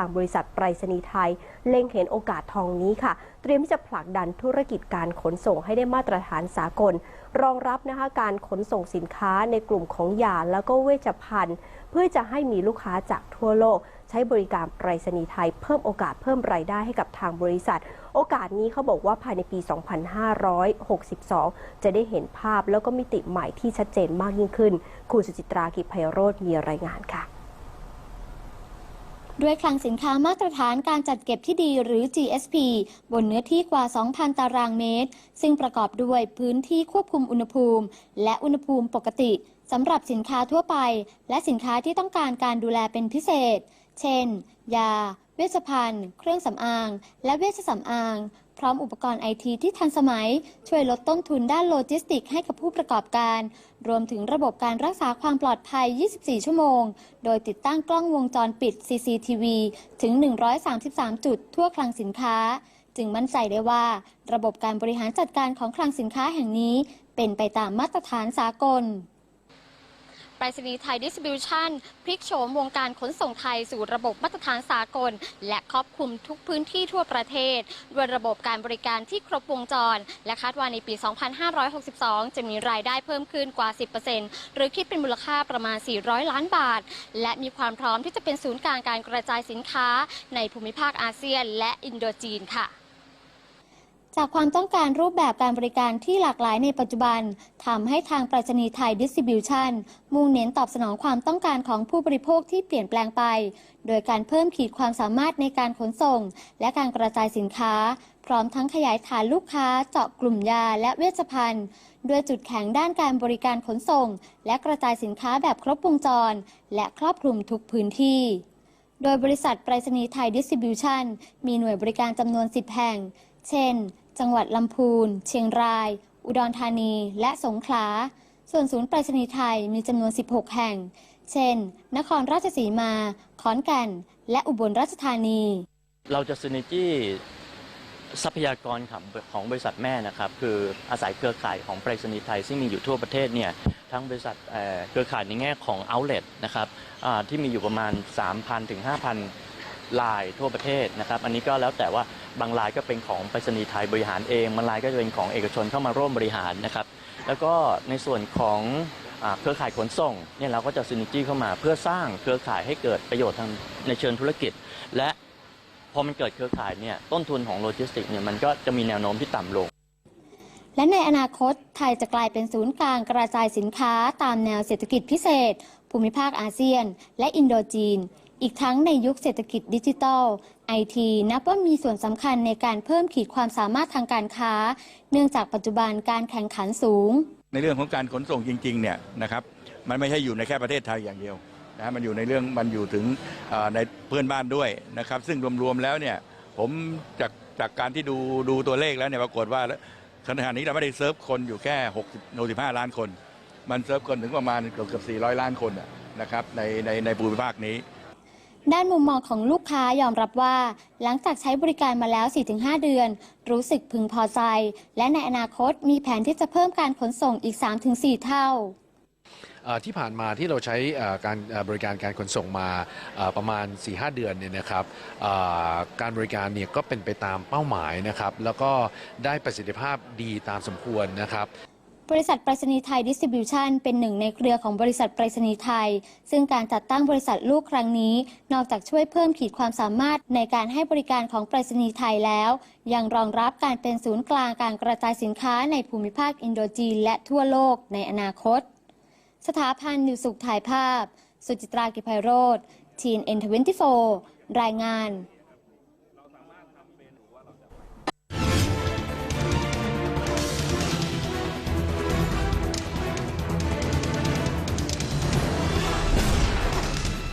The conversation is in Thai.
างบริษัทไปรษณีย์ไทย เล็งเห็นโอกาสทองนี้ค่ะ เตรียมที่จะผลักดันธุรกิจการขนส่งให้ได้มาตรฐานสากล รองรับนะคะการขนส่งสินค้าในกลุ่มของยาแล้วก็เวชภัณฑ์ เพื่อจะให้มีลูกค้าจากทั่วโลก ใช้บริการไปรษณีย์ไทย เพิ่มโอกาสเพิ่มรายได้ให้กับทางบริษัท โอกาสนี้เขาบอกว่าภายในปี 2562 จะได้เห็นภาพแล้วก็มิติใหม่ที่ชัดเจนมากยิ่งขึ้น คุณสุจิตรากิจไพโรธมีรายงานค่ะ ด้วยคลังสินค้ามาตรฐานการจัดเก็บที่ดีหรือ GSP บนเนื้อที่กว่า 2,000 ตารางเมตร ซึ่งประกอบด้วยพื้นที่ควบคุมอุณหภูมิ และอุณหภูมิปกติสำหรับสินค้าทั่วไป และสินค้าที่ต้องการการดูแลเป็นพิเศษ เช่น ยา เวชภัณฑ์ เครื่องสำอาง และเวชสำอาง พร้อมอุปกรณ์ไอทีที่ทันสมัย ช่วยลดต้นทุนด้านโลจิสติกให้กับผู้ประกอบการ รวมถึงระบบการรักษาความปลอดภัย 24 ชั่วโมง โดยติดตั้งกล้องวงจรปิด CCTV ถึง 133 จุดทั่วคลังสินค้า จึงมั่นใจได้ว่า ระบบการบริหารจัดการของคลังสินค้าแห่งนี้ เป็นไปตามมาตรฐานสากล ไปรษณีย์ไทยดิสติบิวชันพลิกโฉมวงการขนส่งไทยสู่ระบบมาตรฐานสากล และครอบคลุมทุกพื้นที่ทั่วประเทศ ด้วยระบบการบริการที่ครบวงจร และคาดว่าในปี 2562 จะมีรายได้เพิ่มขึ้นกว่า 10%หรือคิดเป็นมูลค่าประมาณ 400 ล้านบาท และมีความพร้อมที่จะเป็นศูนย์กลางการกระจายสินค้า ในภูมิภาคอาเซียน และอินโดจีนค่ะ จากความต้องการรูปแบบการบริการที่หลากหลายในปัจจุบันทำให้ทางไปรษณีย์ไทยดิสติบิวชันมุ่งเน้นตอบสนองความต้องการของผู้บริโภคที่เปลี่ยนแปลงไป โดยการเพิ่มขีดความสามารถในการขนส่ง และการกระจายสินค้า พร้อมทั้งขยายฐานลูกค้าเจาะกลุ่มยาและเวชภัณฑ์ด้วยจุดแข็งด้านการบริการขนส่ง และกระจายสินค้าแบบครบวงจร และครอบคลุมทุกพื้นที่โดยบริษัทไปรษณีย์ไทยดิสติบิวชันมีหน่วยบริการจำนวน 10 แห่ง เช่น จังหวัดลำพูน เชียงราย อุดรธานี และสงขลา ส่วนศูนย์ไปรษณีย์ไทยมีจำนวน 16 แห่ง เช่น นครราชสีมา ขอนแก่น และอุบลราชธานี เราจะซินจี้ทรัพยากรของของบริษัทแม่นะครับคืออาศัยเครือข่ายของไปรษณีย์ไทย ซึ่งมีอยู่ทั่วประเทศเนี่ยทั้งบริษัทเครือข่ายในแง่ของ outlet นะครับที่มีอยู่ประมาณ 3,000ถึง5,000 ลายทั่วประเทศนะครับ อันนี้ก็แล้วแต่ว่าบางลายก็เป็นของไปรษณีย์ไทยบริหารเองบางลายก็จะเป็นของเอกชนเข้ามาร่วมบริหารนะครับ แล้วก็ในส่วนของอเครือข่ายขนส่งเนี่ยเราก็จะซิน e จี้เข้ามาเพื่อสร้างเครือข่ายให้เกิดประโยชน์ทางในเชิงธุรกิจ และพอมันเกิดเครือข่ายเนี่ยต้นทุนของโลจิสติกเนี่ยมันก็จะมีแนวโน้มที่ต่ำลง และในอนาคตไทยจะกลายเป็นศูนย์กลางกระจายสินค้าตามแนวเศรษฐกิจพิเศษ ภูมิภาคอาเซียน และอินโดจีน อีกทั้งในยุคเศรษฐกิจดิจิทัลไอทีนับว่ามีส่วนสำคัญในการเพิ่มขีดความสามารถทางการค้า เนื่องจากปัจจุบันการแข่งขันสูง ในเรื่องของการขนส่งจริงๆเนี่ยนะครับมันไม่ใช่อยู่ในแค่ประเทศไทยอย่างเดียวนะมันอยู่ในเรื่องมันอยู่ถึงในเพื่อนบ้านด้วยนะครับซึ่งรวมๆแล้วเนี่ยผมจากจากการที่ดูดูตัวเลขแล้วเนี่ยปรากฏว่าขณะนี้เราไม่ได้เซิร์ฟคนอยู่แค่60 65 ล้านคน มันเซิร์ฟคนถึงประมาณเกือบเกือบ400 ล้านคนนะนะครับในในในภูมิภาคนี้ ด้านมุมมองของลูกค้ายอมรับว่า หลังจากใช้บริการมาแล้ว 4-5 เดือน รู้สึกพึงพอใจ และในอนาคตมีแผนที่จะเพิ่มการขนส่งอีก 3-4 เท่าเอ่อที่ผ่านมาที่เราใช้การบริการการขนส่งมาประมาณ 4-5 เดือนเนี่ยนะครับการบริการเนี่ยก็เป็นไปตามเป้าหมายนะครับ แล้วก็ได้ประสิทธิภาพดีตามสมควรนะครับ บริษัทไปรษณีย์ไทยดิสติบิวชันเป็นหนึ่งในเครือของบริษัทไปรษณีย์ไทย ซึ่งการจัดตั้งบริษัทลูกครั้งนี้ นอกจากช่วยเพิ่มขีดความสามารถในการให้บริการของไปรษณีย์ไทยแล้ว ยังรองรับการเป็นศูนย์กลางการกระจายสินค้าในภูมิภาคอินโดจีนและทั่วโลกในอนาคต สถาพันธ์นิวสุขถ่ายภาพ สุจิตรากิจไพโรธทีนเอ็นทเวนตี้โฟรายงาน